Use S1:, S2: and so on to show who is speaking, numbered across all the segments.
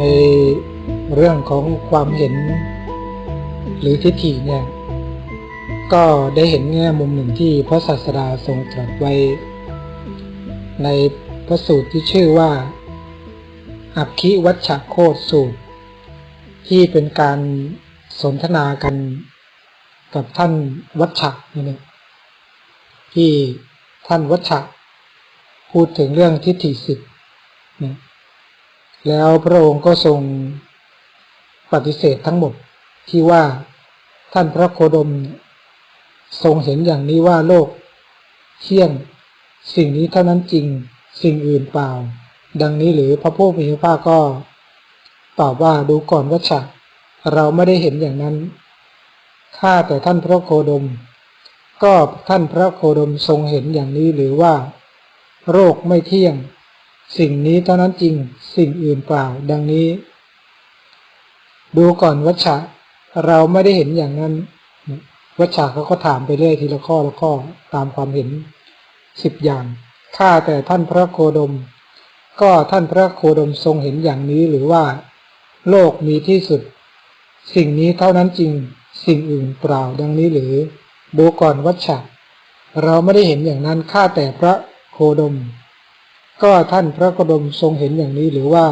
S1: ในเรื่องของความเห็น หรือทิฏฐิเนี่ย ก็ได้เห็นแง่มุมหนึ่งที่พระศาสดาทรงตรัสไว้ ในพระสูตรที่ชื่อว่า อักขิวัชโคตสูตร ที่เป็นการสนทนากันกับท่านวัชชะนี่นะที่ท่านวัชชะพูดถึงเรื่องทิฏฐิสิทธิ์นะแล้วพระองค์ก็ทรงปฏิเสธทั้งหมดที่ว่า ท่านพระโคดม ทรงเห็นอย่างนี้ว่าโลกเที่ยง สิ่งนี้เท่านั้นจริง สิ่งอื่นเปล่า ดังนี้หรือพระผู้มีพระภาคก็ตอบว่าดูก่อนวัชชะเราไม่ได้เห็นอย่างนั้นข้าแต่ท่านพระโคดม ก็ท่านพระโคดมทรงเห็นอย่างนี้หรือว่า โรคไม่เที่ยง สิ่งนี้เท่านั้นจริง สิ่งอื่นเปล่า ดังนี้ ดูก่อนวัชชะ เราไม่ได้เห็นอย่างนั้นวัชชะเขาก็ถามไปเรื่อยทีละข้อละข้อตามความเห็นสิบอย่างข้าแต่ท่านพระโคดม ก็ท่านพระโคดมทรงเห็นอย่างนี้หรือว่า โลกมีที่สุด สิ่งนี้เท่านั้นจริงสิ่งอื่นเปล่าดังนี้หรือ ดูก่อนวัชชะเราไม่ได้เห็นอย่างนั้นข้าแต่พระโคดม ก็ท่านพระโคดมทรงเห็นอย่างนี้หรือว่า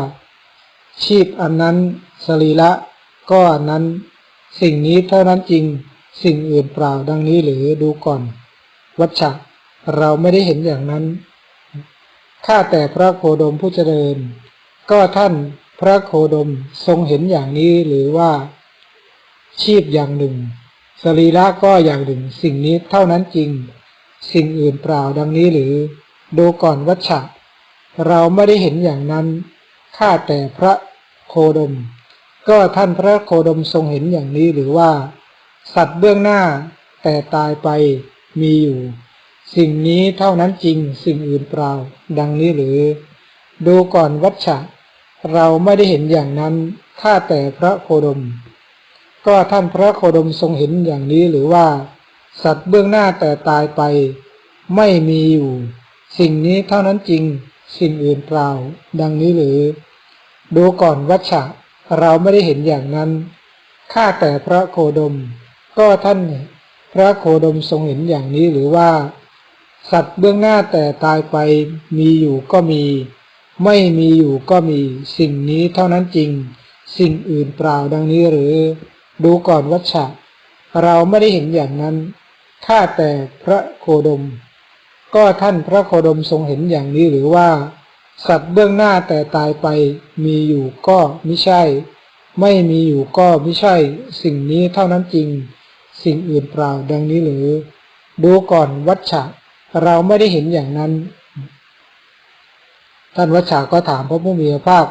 S1: ชีพอันนั้นสรีระก็อันนั้น สิ่งนี้เท่านั้นจริง สิ่งอื่นเปล่าดังนี้หรือดูก่อน วัชชะเราไม่ได้เห็นอย่างนั้น ข้าแต่พระโคดมผู้เจริญ ก็ท่านพระโคดมทรงเห็นอย่างนี้หรือว่า ชีพอย่างหนึ่ง สรีระก็อย่างหนึ่ง สิ่งนี้เท่านั้นจริง สิ่งอื่นเปล่าดังนี้หรือ ดูก่อนวัชชะเราไม่ได้เห็นอย่างนั้น ข้าแต่พระโคดม ก็ท่านพระโคดมทรงเห็นอย่างนี้หรือว่า สัตว์เบื้องหน้าแต่ตายไปมีอยู่ สิ่งนี้เท่านั้นจริงสิ่งอื่นเปล่า ดังนี้หรือ ดูก่อนวัชชะ เราไม่ได้เห็นอย่างนั้นข้าแต่พระโคดม ก็ท่านพระโคดมทรงเห็นอย่างนี้หรือว่า สัตว์เบื้องหน้าแต่ตายไป ไม่มีอยู่ สิ่งนี้เท่านั้นจริง สิ่งอื่นเปล่า ดังนี้หรือ ดูก่อนวัชชะ เราไม่ได้เห็นอย่างนั้น ข้าแต่พระโคดม ก็ท่านพระโคดมทรงเห็นอย่างนี้หรือว่า สัตว์เบื้องหน้าแต่ตายไปมีอยู่ก็มี ไม่มีอยู่ก็มี สิ่งนี้เท่านั้นจริง สิ่งอื่นเปล่าดังนี้หรือ ดูก่อนวัชชะ เราไม่ได้เห็นอย่างนั้น ข้าแต่พระโคดม ก็ท่านพระโคดมทรงเห็นอย่างนี้หรือว่า สัตว์เบื้องหน้าแต่ตายไป มีอยู่ก็ไม่ใช่ ไม่มีอยู่ก็ไม่ใช่ สิ่งนี้เท่านั้นจริง สิ่งอื่นเปล่าดังนี้หรือ ดูก่อนวัชชะ เราไม่ได้เห็นอย่างนั้น ท่านวัชชะก็ถามพระผู้มีพระภาค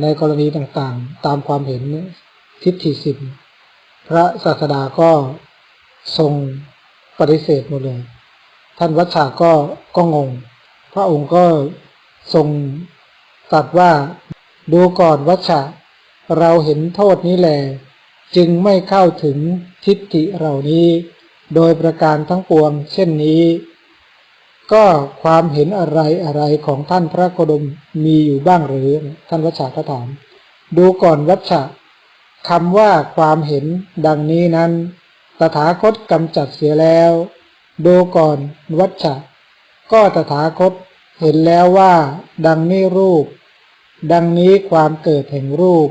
S1: ในกรณีต่างๆ ตามความเห็นทิฏฐิสิบพระศาสดาก็ทรงปฏิเสธหมดเลย ท่านวัชชาก็ก็งง พระองค์ก็ ทรงตรัสว่า ดูก่อนวัชชะ เราเห็นโทษนี้แหลจึงไม่เข้าถึงทิฏฐิเหล่านี้ โดยประการทั้งปวง เช่นนี้ ก็ความเห็นอะไรอะไรของท่านพระโคดมมีอยู่บ้างหรือท่านวัชชาก็ถาม ดูก่อนวัชชะคำว่าความเห็นดังนี้นั้น ตถาคตกำจัดเสียแล้ว ดูก่อนวัชชะ ก็ตถาคต เห็นแล้วว่า ดังนี้รูป ดังนี้ความเกิดแห่งรูป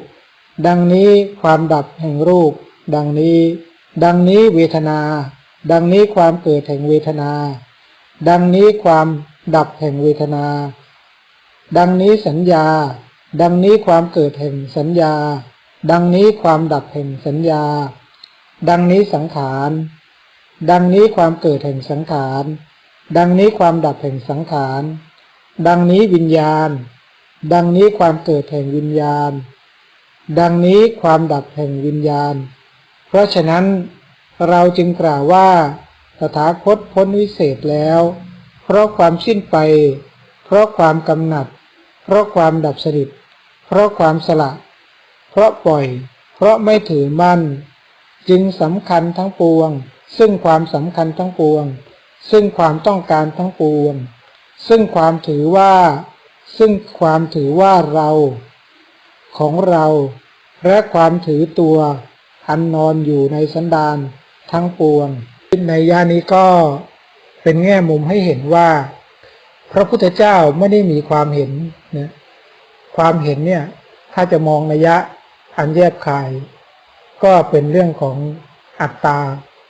S1: ดังนี้ความดับแห่งรูป ดังนี้ ดังนี้เวทนา ดังนี้ความเกิดแห่งเวทนา ดังนี้ความดับแห่งเวทนา ดังนี้สัญญา ดังนี้ความเกิดแห่งสัญญา ดังนี้ความดับแห่งสัญญา ดังนี้สังขาร ดังนี้ความเกิดแห่งสังขาร ดังนี้ความดับแห่งสังขาร ดังนี้วิญญาณ ดังนี้ความเกิดแห่งวิญญาณ ดังนี้ความดับแห่งวิญญาณ เพราะฉะนั้นเราจึงกล่าวว่าตถาคตพ้นวิเศษแล้ว เพราะความสิ้นไป เพราะความกำหนัด เพราะความดับสนิทเพราะความสละ เพราะปล่อย เพราะไม่ถือมั่น จึงสำคัญทั้งปวง ซึ่งความสำคัญทั้งปวง ซึ่งความต้องการทั้งปวง ซึ่งความถือว่า ซึ่งความถือว่าเรา ของเรา และความถือตัว อันนอนอยู่ในสันดานทั้งปวงในยานี้ก็เป็นแง่มุมให้เห็นว่า พระพุทธเจ้าไม่ได้มีความเห็นนะความเห็นเนี่ยถ้าจะมองนัยยะอันแยบคาย ก็เป็นเรื่องของอัตตา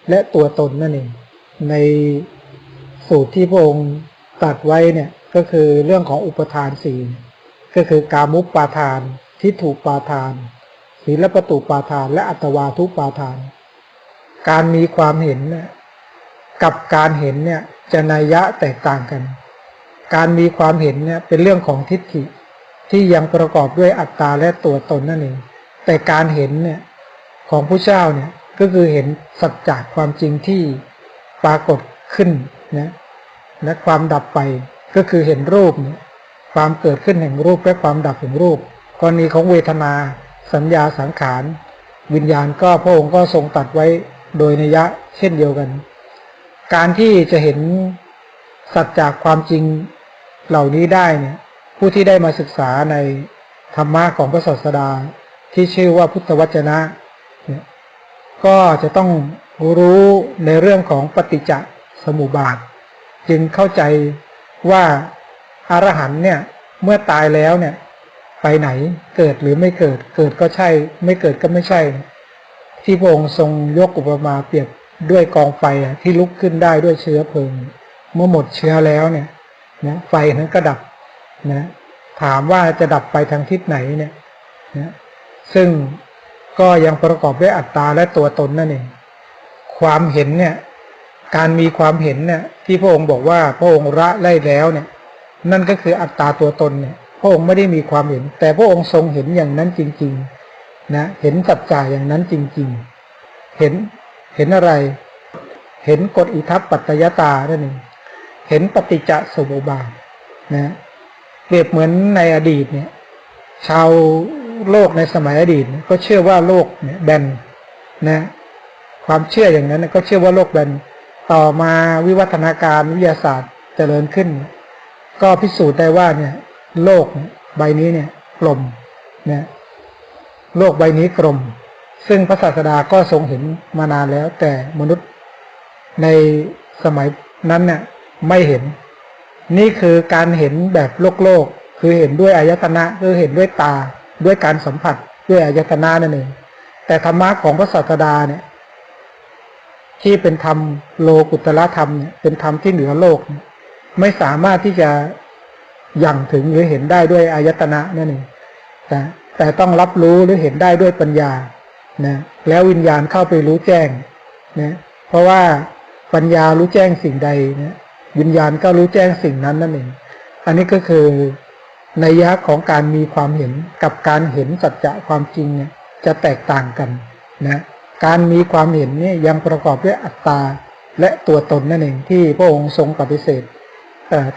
S1: และตัวตนนั่นเองในสูตรที่พระองค์ ตัดไว้เนี่ยก็คือเรื่องของอุปทานสี่ก็คือกามุปปาทาน ทิฏฐุปาทาน ศีลประตุปาทาน และอัตวาทุปาทาน การมีความเห็นกับการเห็นเนี่ยจะนัยยะแตกต่างกัน การมีความเห็นเนี่ยเป็นเรื่องของทิฏฐิที่ยังประกอบด้วยอัตตาและตัวตนนั่นเอง แต่การเห็นเนี่ยของผู้เจ้าเนี่ยก็คือเห็นสัจจะความจริงที่ปรากฏขึ้นนะ และความดับไปก็คือเห็นรูปนี่ความเกิดขึ้นแห่งรูปและความดับแห่งรูปกรณีของเวทนา สัญญาสังขาร วิญญาณก็พระองค์ก็ทรงตัดไว้โดยนัยยะเช่นเดียวกัน การที่จะเห็นสัจจากความจริงเหล่านี้ได้เนี่ยผู้ที่ได้มาศึกษาในธรรมะของพระศาสดาที่ชื่อว่าพุทธวจนะเนี่ยก็จะต้องรู้ในเรื่องของปฏิจจสมุปบาท จึงเข้าใจว่าอารหันเนี่ยเมื่อตายแล้วเนี่ย ไปไหนเกิดหรือไม่เกิด เกิดก็ใช่ ไม่เกิดก็ไม่ใช่ ที่พระองค์ทรงยกอุปมาเปรียบด้วยกองไฟที่ลุกขึ้นได้ด้วยเชื้อเพลิง เมื่อหมดเชื้อแล้วเนี่ยนะไฟนั้นก็ดับนะถามว่าจะดับไปทางทิศไหนเนี่ยนะซึ่งก็ยังประกอบด้วยอัตตาและตัวตนนั่นเองความเห็นเนี่ย การมีความเห็นเนี่ยที่พระองค์บอกว่าพระองค์ละไล่แล้วเนี่ย นั่นก็คืออัตตาตัวตนเนี่ยพระองค์ไม่ได้มีความเห็น แต่พระองค์ทรงเห็นอย่างนั้นจริง ๆ นะเห็นสัจจะอย่างนั้นจริง ๆ เห็นเห็นอะไร เห็นกฎอิทัปปัตตยตานั่นเองเห็นปฏิจจสมุปบาทนะเปรียบเหมือนในอดีตเนี่ย ชาวโลกในสมัยอดีต ก็เชื่อว่าโลกเนี่ยแบนนะ ความเชื่ออย่างนั้นก็เชื่อว่าโลกแบน ต่อมาวิวัฒนาการวิทยาศาสตร์เจริญขึ้น ก็พิสูจน์ได้ว่าเนี่ยโลกใบนี้เนี่ยกลมเนะโลกใบนี้กลม ซึ่งพระศาสดาก็ทรงเห็นมานานแล้ว แต่มนุษย์ในสมัยนั้นเนี่ยไม่เห็น นี่คือการเห็นแบบโลกโลก คือเห็นด้วยอายตนะคือเห็นด้วยตาด้วยการสัมผัสด้วยอายตนะนั่นเองแต่ธรรมะของพระศาสดาเนี่ย ที่เป็นธรรมโลกุตละธรรมเนี่ยเป็นธรรมที่เหนือโลก ไม่สามารถที่จะยังถึงหรือเห็นได้ด้วยอายตนะนั่นเองแต่แต่ต้องรับรู้หรือเห็นได้ด้วยปัญญานะแล้ววิญญาณเข้าไปรู้แจ้งนะเพราะว่าปัญญารู้แจ้งสิ่งใดนะวิญญาณก็รู้แจ้งสิ่งนั้นนั่นเองอันนี้ก็คือในยะของการมีความเห็นกับการเห็นสัจจะความจริงเนี่ยจะแตกต่างกันนะ การมีความเห็นนี่ยังประกอบด้วยอัตตาและตัวตนนั่นเองที่พระองค์ทรงปฏิเสธ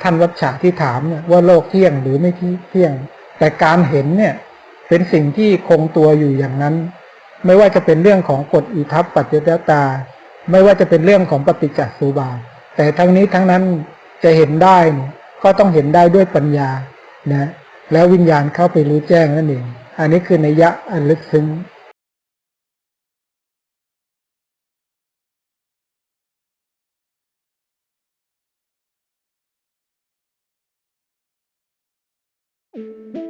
S1: ท่านวัชชะที่ถามว่าโลกเที่ยงหรือไม่เที่ยง แต่การเห็นเนี่ยเป็นสิ่งที่คงตัวอยู่อย่างนั้น ไม่ว่าจะเป็นเรื่องของกฎอิทัปปัจจยตา ไม่ว่าจะเป็นเรื่องของปฏิจจสุบาทแต่ทั้งนี้ทั้งนั้นจะเห็นได้ก็ต้องเห็นได้ด้วยปัญญานะแล้ววิญญาณเข้าไปรู้แจ้งนั่นเอง อันนี้คือในยะอันลึกซึ้ง Thank you.